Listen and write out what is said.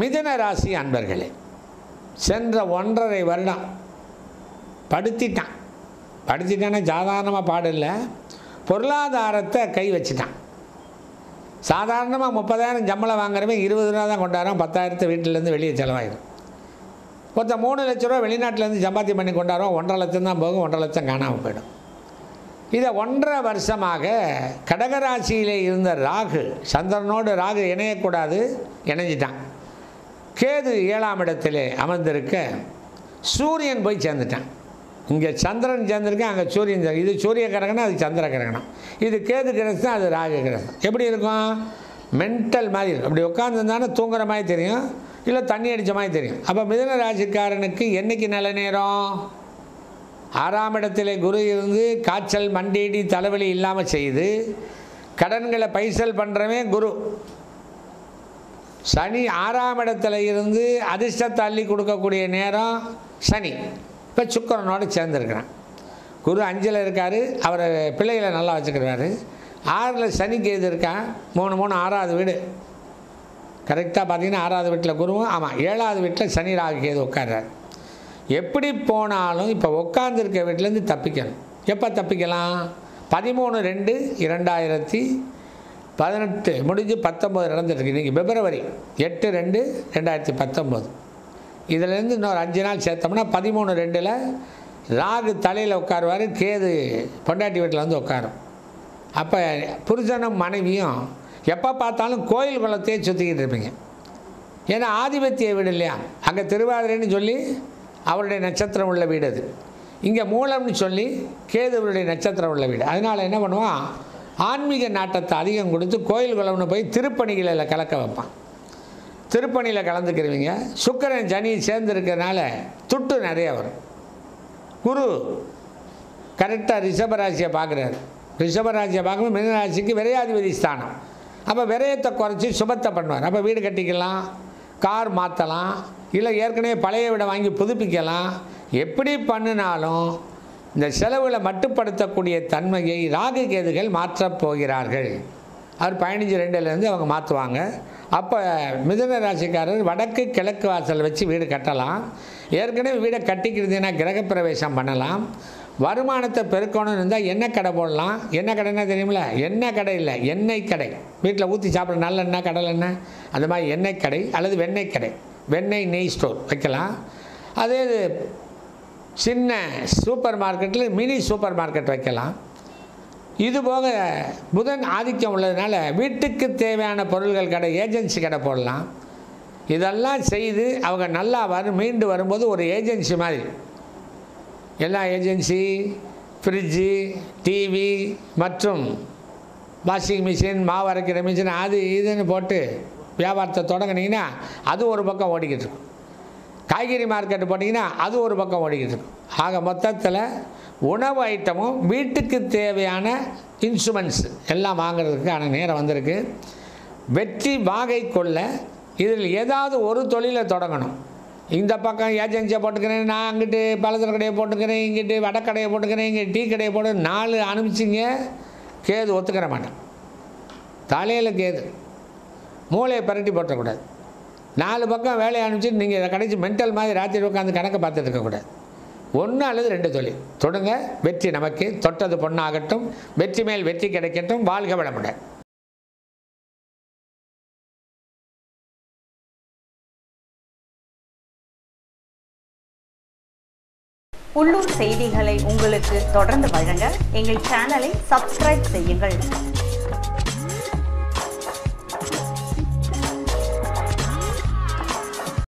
மிதன ராசி அன்பர்களே சென்ற ஒன்றரை வருடம் படுத்திட்டான். படுத்திட்டானே சாதாரணமாக பாடல பொருளாதாரத்தை கை வச்சுட்டான். சாதாரணமாக முப்பதாயிரம் சம்பளம் வாங்குறவன் இருபது ரூபா தான் கொண்டாடுறோம் பத்தாயிரத்தை வீட்டிலேருந்து வெளியே செலவாயிடும் ஒருத்தன் மூணு லட்ச ரூபா வெளிநாட்டிலேருந்து சம்பாத்தியம் பண்ணி கொண்டாடுறோம் ஒன்றரை லட்சம் தான் போகும் ஒன்றரை லட்சம் காணாமல் போயிடும். இதை ஒன்றரை வருஷமாக கடகராசியிலே இருந்த ராகு சந்திரனோடு ராகு இணையக்கூடாது இணைஞ்சிட்டான். கேது ஏழாம் இடத்திலே அமர்ந்திருக்க சூரியன் போய் சேர்ந்துட்டான். இங்கே சந்திரன் சேர்ந்திருக்கேன் அங்கே சூரியன் சேர்ந்து- இது சூரிய கிரகணம் அது சந்திர கிரகணம். இது கேது கிரகம் அது ராகு கிரகம் எப்படி இருக்கும்? மென்டல் மாதிரி இருக்கும். அப்படி உட்காந்துருந்தானே தூங்குற மாதிரி தெரியும் இல்லை தண்ணி அடித்த மாதிரி தெரியும். அப்போ மிதன ராசிக்காரனுக்கு என்னைக்கு நல்ல நேரம்? ஆறாம் இடத்திலே குரு இருந்து காய்ச்சல் மண்டேடி தலைவலி இல்லாமல் செய்து கடன்களை பைசல் பண்ணுறவன் குரு. சனி ஆறாம் இடத்துல இருந்து அதிர்ஷ்டத்தை அள்ளி கொடுக்கக்கூடிய நேரம் சனி. இப்போ சுக்கரனோடு சேர்ந்துருக்கிறான். குரு அஞ்சில் இருக்கார் அவர் பிள்ளைகளை நல்லா வச்சுக்கிறாரு ஆறில் சனி கேது இருக்கான் மூணு மூணு ஆறாவது வீடு. கரெக்டாக பார்த்தீங்கன்னா ஆறாவது வீட்டில் குருவும் ஆமாம் ஏழாவது வீட்டில் சனி ராகு கேது உட்கார்றாரு. எப்படி போனாலும் இப்போ உட்காந்துருக்க வீட்டிலேருந்து தப்பிக்கணும். எப்போ தப்பிக்கலாம்? பதிமூணு ரெண்டு இரண்டாயிரத்தி பதினெட்டு முடிஞ்சு பத்தொம்போது நடந்துட்டுருக்கு. இன்றைக்கி பிப்ரவரி எட்டு ரெண்டு ரெண்டாயிரத்தி பத்தொம்போது. இதுலேருந்து இன்னொரு அஞ்சு நாள் சேர்த்தோம்னா பதிமூணு ரெண்டில் ராகு தலையில் உட்காருவார் கேது பொண்டாட்டி வீட்டில் வந்து உட்காரும். அப்போ புருஷனும் மனைவியும் எப்போ பார்த்தாலும் கோயில் குளத்தையே சுற்றிக்கிட்டு இருப்பீங்க. ஏன்னா ஆதிபத்திய வீடு இல்லையா? அங்கே திருவாதிரைன்னு சொல்லி அவருடைய நட்சத்திரம் உள்ள வீடு அது. இங்கே மூலம்னு சொல்லி கேதுவருடைய நட்சத்திரம் உள்ள வீடு. அதனால் என்ன பண்ணுவான்? ஆன்மீக நாட்டத்தை அதிகம் கொடுத்து கோயில் குளம்னு போய் திருப்பணிகளில் கலக்க வைப்பான். திருப்பணியில் கலந்துக்கிறவங்க சுக்கரன் சனி சேர்ந்துருக்கறனால துட்டு நிறைய வரும். குரு கரெக்டாக ரிஷபராசியை பார்க்குறாரு. ரிஷபராசியை பார்க்கும்போது மிதனராசிக்கு விரையாதிபதி ஸ்தானம். அப்போ விரயத்தை குறைச்சி சுபத்தை பண்ணுவார். அப்போ வீடு கட்டிக்கலாம் கார் மாற்றலாம் இல்லை ஏற்கனவே பழைய வீடை வாங்கி புதுப்பிக்கலாம். எப்படி பண்ணினாலும் இந்த செலவுகளை மட்டுப்படுத்தக்கூடிய தன்மையை ராகு கேதுகள் மாற்றப் போகிறார்கள். அவர் பதினஞ்சு ரெண்டுலேருந்து அவங்க மாற்றுவாங்க. அப்போ மிதுன ராசிக்காரர் வடக்கு கிழக்கு வாசல் வச்சு வீடு கட்டலாம். ஏற்கனவே வீடை கட்டிக்கிறதுனா கிரகப்பிரவேசம் பண்ணலாம். வருமானத்தை பெருக்கணும்னு இருந்தால் எண்ணெய் கடை போடலாம். எண்ணெய் கடைன்னா தெரியுமில எண்ணெய் கடை இல்லை எண்ணெய் கடை. வீட்டில் ஊற்றி சாப்பிட நல்லெண்ணெய் கடலெண்ணெய் அந்த மாதிரி எண்ணெய் கடை அல்லது வெண்ணெய் கடை. வெண்ணெய் நெய் ஸ்டோர் வைக்கலாம். அதே இது சின்ன சூப்பர் மார்க்கெட்டில் மினி சூப்பர் மார்க்கெட் வைக்கலாம். இது போக புதன் ஆதிக்கம் உள்ளதுனால வீட்டுக்கு தேவையான பொருள்கள் கடை ஏஜென்சி கடை போடலாம். இதெல்லாம் செய்து அவங்க நல்லா வரும் மீண்டு வரும்போது ஒரு ஏஜென்சி மாதிரி. எல்லா ஏஜென்சி ஃப்ரிட்ஜு டிவி மற்றும் வாஷிங் மிஷின் மாவு அரைக்கிற மிஷின் அது இதுன்னு போட்டு வியாபாரத்தை தொடங்குனீங்கன்னா அது ஒரு பக்கம் ஓடிக்கிட்டு இருக்கும். காய்கறி மார்க்கெட்டு போட்டிங்கன்னா அது ஒரு பக்கம் ஓடிக்கிட்டு இருக்கும். ஆக மொத்தத்தில் உணவு ஐட்டமும் வீட்டுக்கு தேவையான இன்ஸ்ட்ருமெண்ட்ஸ் எல்லாம் வாங்குறதுக்கான நேரம் வந்திருக்கு. வெற்றி வாகை கொள்ள இதில் ஏதாவது ஒரு தொழிலை தொடங்கணும். இந்த பக்கம் ஏஜென்சியை போட்டுக்கிறேன் நான் அங்கிட்டு பலசர கடையை போட்டுக்கிறேன் இங்கிட்டு வடக்கடையை போட்டுக்கிறேன் இங்கே டீ கடையை போட்டு நாலு அனுப்பிச்சிங்க கேது ஒத்துக்கிற மாட்டேன். தலையில் கேது. மூளையை பரட்டி போட்டக்கூடாது. நாலு பக்கம் வேலையை அனுப்பிச்சு நீங்கள் இதை கடைசி மென்டல் மாதிரி ராத்திரி உட்காந்து கணக்கு பார்த்துட்டு இருக்கக்கூடாது ஒன்று அல்லது ரெண்டு தொழில். தொடுங்க. வெற்றி நமக்கு. தொட்டது பொண்ணாகட்டும். வெற்றி மேல் வெற்றி கிடைக்கட்டும். வாழ்க வளமுடன். உள்ளூர் செய்திகளை உங்களுக்கு தொடர்ந்து வழங்க எங்கள் சேனலை சப்ஸ்கிரைப் செய்யுங்கள்.